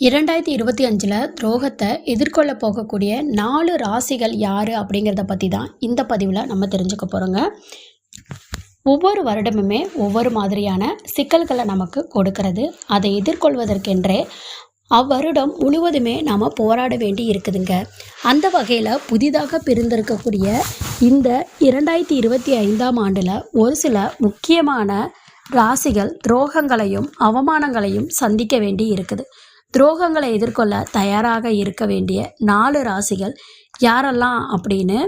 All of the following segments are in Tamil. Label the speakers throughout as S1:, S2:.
S1: இரண்டாயிரத்தி இருபத்தி அஞ்சில் துரோகத்தை எதிர்கொள்ள போகக்கூடிய நாலு ராசிகள் யார் அப்படிங்கிறத பற்றி தான் இந்த பதிவில் நம்ம தெரிஞ்சுக்க போகிறோங்க ஒவ்வொரு வருடமுமே ஒவ்வொரு மாதிரியான சிக்கல்களை நமக்கு கொடுக்கறது. அதை எதிர்கொள்வதற்கென்றே அவ்வருடம் முழுவதுமே நாம் போராட வேண்டி இருக்குதுங்க. அந்த வகையில் புதிதாக பிரிந்திருக்கக்கூடிய இந்த இரண்டாயிரத்தி இருபத்தி ஐந்தாம் ஆண்டில் ஒரு சில முக்கியமான ராசிகள் துரோகங்களையும் அவமானங்களையும் சந்திக்க வேண்டி இருக்குது. துரோகங்களை எதிர்கொள்ள தயாராக இருக்க வேண்டிய நாலு ராசிகள் யாரெல்லாம் அப்படின்னு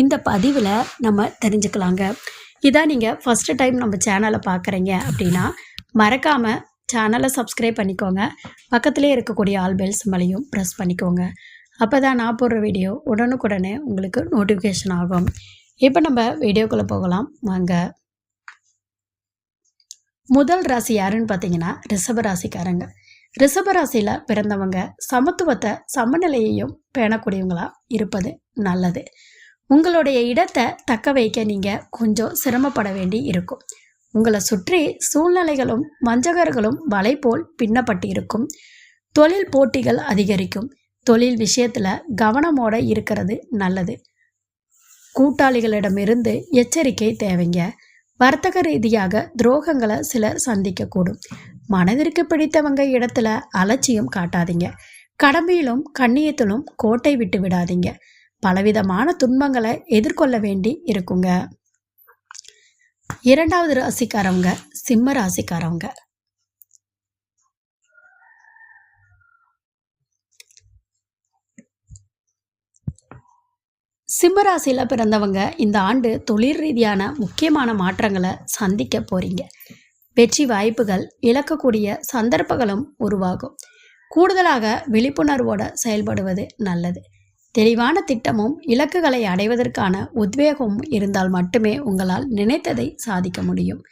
S1: இந்த பதிவில் நம்ம தெரிஞ்சுக்கலாங்க. இதான் நீங்கள் ஃபஸ்ட்டு டைம் நம்ம சேனலை பார்க்குறீங்க அப்படின்னா மறக்காமல் சேனலை சப்ஸ்கிரைப் பண்ணிக்கோங்க. பக்கத்துலேயே இருக்கக்கூடிய ஆல் பெல் சிம்பலையும் ப்ரெஸ் பண்ணிக்கோங்க. அப்போ தான் நான் போடுற வீடியோ உடனுக்குடனே உங்களுக்கு நோட்டிஃபிகேஷன் ஆகும். இப்போ நம்ம வீடியோக்குள்ளே போகலாம். வாங்க. முதல் ராசி யாருன்னு பார்த்தீங்கன்னா ரிஷப ராசிக்காரங்க. ரிஷபராசியில் பிறந்தவங்க சமத்துவத்தை சமநிலையையும் பேணக்கூடியவங்களா இருப்பது நல்லது. உங்களுடைய இடத்தை தக்க வைக்க நீங்கள் கொஞ்சம் சிரமப்பட வேண்டி இருக்கும். உங்களை சுற்றி சூழ்நிலைகளும் வஞ்சகர்களும் வலை போல் பின்னப்பட்டு இருக்கும். தொழில் போட்டிகள் அதிகரிக்கும். தொழில் விஷயத்தில் கவனமோட இருக்கிறது நல்லது. கூட்டாளிகளிடமிருந்து எச்சரிக்கை தேவைங்க. வர்த்தக ரீதியாக துரோகங்களை சிலர் சந்திக்கக்கூடும். மனதிற்கு பிடித்தவங்க இடத்துல அலட்சியம் காட்டாதீங்க. கடமையிலும் கண்ணியத்திலும் கோட்டை விட்டு விடாதீங்க. பலவிதமான துன்பங்களை எதிர்கொள்ள வேண்டி இருக்குங்க. இரண்டாவது ராசிக்காரவங்க சிம்ம ராசிக்காரவங்க. சிம்மராசியில் பிறந்தவங்க இந்த ஆண்டு தொழில் ரீதியான முக்கியமான மாற்றங்களை சந்திக்க போறீங்க. வெற்றி வாய்ப்புகள் இழக்கக்கூடிய சந்தர்ப்பங்களும் உருவாகும். கூடுதலாக விழிப்புணர்வோடு செயல்படுவது நல்லது. தெளிவான திட்டமும் இலக்குகளை அடைவதற்கான உத்வேகமும் இருந்தால் மட்டுமே உங்களால் நினைத்ததை சாதிக்க முடியும்.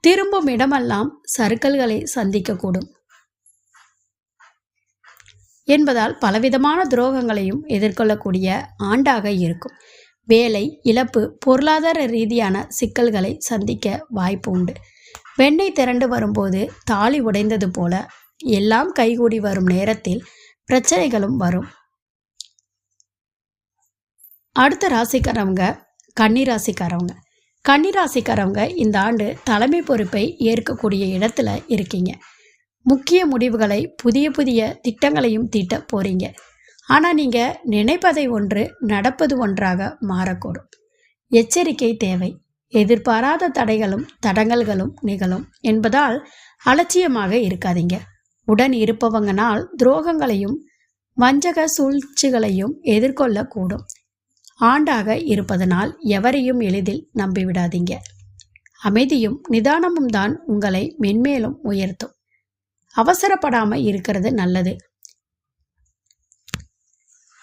S1: திரும்பும் இடமெல்லாம் சறுக்கல்களை சந்திக்கக்கூடும். என்பதால் பலவிதமான துரோகங்களையும் எதிர்கொள்ளக்கூடிய ஆண்டாக இருக்கும். வேலை இழப்பு பொருளாதார ரீதியான சிக்கல்களை சந்திக்க வாய்ப்பு உண்டு. வெண்ணெய் திரண்டு வரும்போது தாலி உடைந்தது போல எல்லாம் கைகூடி வரும் நேரத்தில் பிரச்சனைகளும் வரும். அடுத்த ராசிக்காரவங்க கன்னிராசிக்காரவங்க கன்னிராசிக்காரவங்க இந்த ஆண்டு தலைமை பொறுப்பை ஏற்கக்கூடிய இடத்துல இருக்கீங்க. முக்கிய முடிவுகளை புதிய புதிய திட்டங்களையும் தீட்ட போறீங்க. ஆனால் நீங்கள் நினைப்பதை ஒன்று நடப்பது ஒன்றாக மாறக்கூடும். எச்சரிக்கை தேவை. எதிர்பாராத தடைகளும் தடங்கல்களும் நிகழும் என்பதால் அலட்சியமாக இருக்காதீங்க. உடன் இருப்பவங்கனால் துரோகங்களையும் வஞ்சக சூழ்ச்சிகளையும் எதிர்கொள்ளக்கூடும். ஆண்டாக இருப்பதனால் எவரையும் எளிதில் நம்பிவிடாதீங்க. அமைதியும் நிதானமும் தான் உங்களை மென்மேலும் உயர்த்தும். அவசரப்படாமல் இருக்கிறது நல்லது.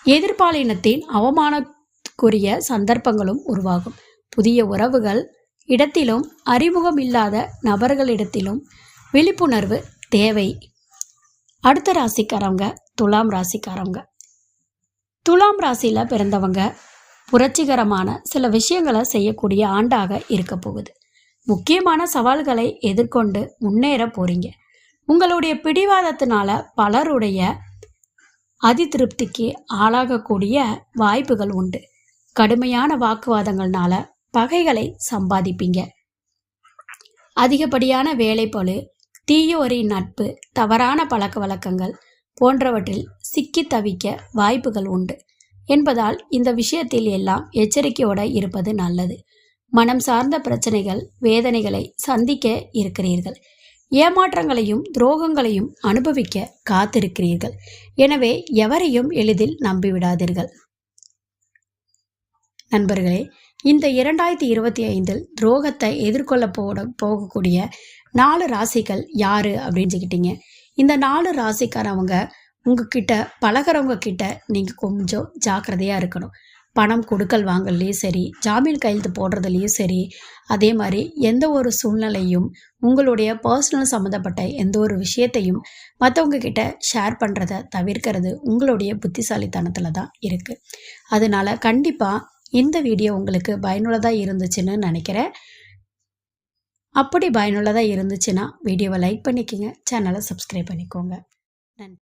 S1: எதிர்பாலினத்தின் அவமானக்குரிய சந்தர்ப்பங்களும் உருவாகும். புதிய உறவுகள் இடத்திலும் அறிமுகம் இல்லாத நபர்களிடத்திலும் விழிப்புணர்வு தேவை. அடுத்த ராசிக்காரவங்க துலாம் ராசிக்காரவங்க. துலாம் ராசியில் பிறந்தவங்க புரட்சிகரமான சில விஷயங்களை செய்யக்கூடிய ஆண்டாக இருக்க போகுது. முக்கியமான சவால்களை எதிர்கொண்டு முன்னேற போறீங்க. உங்களுடைய பிடிவாதத்தினால பலருடைய அதிதிருப்திக்கு ஆளாகக்கூடிய வாய்ப்புகள் உண்டு. கடுமையான வாக்குவாதங்கள்னால பகைகளை சம்பாதிப்பீங்க. அதிகப்படியான வேலைப்பழு தீயோரி நட்பு தவறான பழக்க வழக்கங்கள் போன்றவற்றில் சிக்கி தவிக்க வாய்ப்புகள் உண்டு. என்பதால் இந்த விஷயத்தில் எல்லாம் எச்சரிக்கையோடு இருப்பது நல்லது. மனம் சார்ந்த பிரச்சனைகள் வேதனைகளை சந்திக்க இருக்கிறீர்கள். ஏமாற்றங்களையும் துரோகங்களையும் அனுபவிக்க காத்திருக்கிறீர்கள். எனவே எவரையும் எளிதில் நம்பிவிடாதீர்கள். நண்பர்களே இந்த இரண்டாயிரத்தி இருபத்தி ஐந்தில் துரோகத்தை எதிர்கொள்ள போட போகக்கூடிய நாலு ராசிகள் யாரு அப்படின்னு சொல்லிட்டீங்க இந்த நாலு ராசிக்காரவங்க உங்ககிட்ட பழகிறவங்க கிட்ட நீங்கள் கொஞ்சம் ஜாக்கிரதையாக இருக்கணும். பணம் கொடுக்கல் வாங்கலையும் சரி ஜாமீன் கையெழுத்து போடுறதுலையும் சரி அதே மாதிரி எந்த ஒரு சூழ்நிலையும் உங்களுடைய பர்சனல் சம்மந்தப்பட்ட எந்த ஒரு விஷயத்தையும் மற்றவங்க கிட்ட ஷேர் பண்ணுறத தவிர்க்கிறது உங்களுடைய புத்திசாலித்தனத்தில் தான் இருக்குது அதனால் கண்டிப்பாக இந்த வீடியோ உங்களுக்கு பயனுள்ளதாக இருந்துச்சுன்னு நினைக்கிறேன். அப்படி பயனுள்ளதாக இருந்துச்சுன்னா வீடியோவை லைக் பண்ணிக்கோங்க சேனலை சப்ஸ்கிரைப் பண்ணிக்கோங்க. நன்றி.